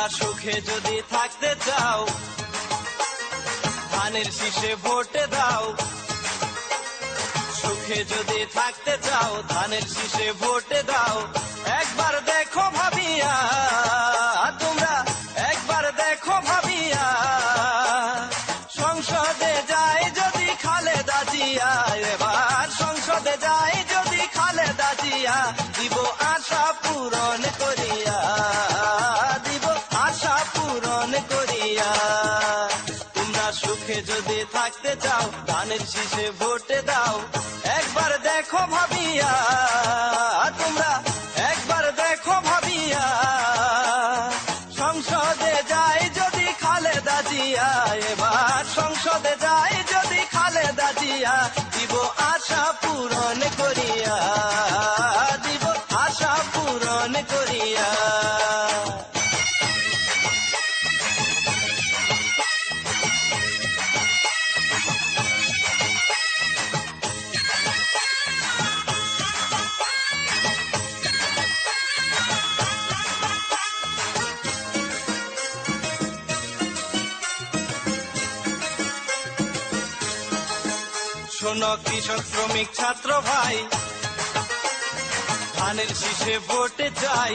তোমরা সুখে যদি থাকতে চাও, ধানের শীষে ভোটে দাও। সুখে যদি থাকতে চাও, ধানের শীষে ভোটে দাও। একবার দেখো ভাবিয়া, তোমরা একবার দেখো ভাবিয়া, সংসদে যায় যদি খালেদা জিয়া, এবার সংসদে যদি দিব আশা পূরণ করিয়া। যদি থাকতে চাও ধানের শীষে ভোটে দাও। একবার দেখো ভাবিয়া, তোমরা একবার দেখো ভাবিয়া। সংসদে যায় যদি খালেদা জিয়া, এবার সংসদে যায় যদি খালেদা জিয়া। শোনো কৃষক শ্রমিক ছাত্র ভাই। ধানের শীষে ভোটে চাই।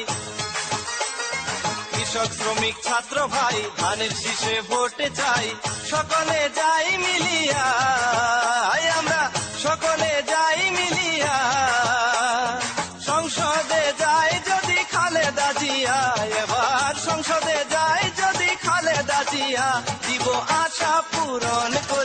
কৃষক শ্রমিক ছাত্র ভাই, ধানের শীষে ভোটে চাই। সকলে যাই মিলিয়া আমরা সকলে যাই মিলিয়া। সংসদে যাই যদি খালেদা জিয়া, এবার সংসদে যাই যদি খালেদা জিয়া। দিব আশা পূরণ করিয়া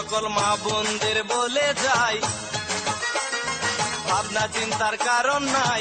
সকল মা বোনদের বলে যাই। ভাবনা চিন্তার কারণ নাই।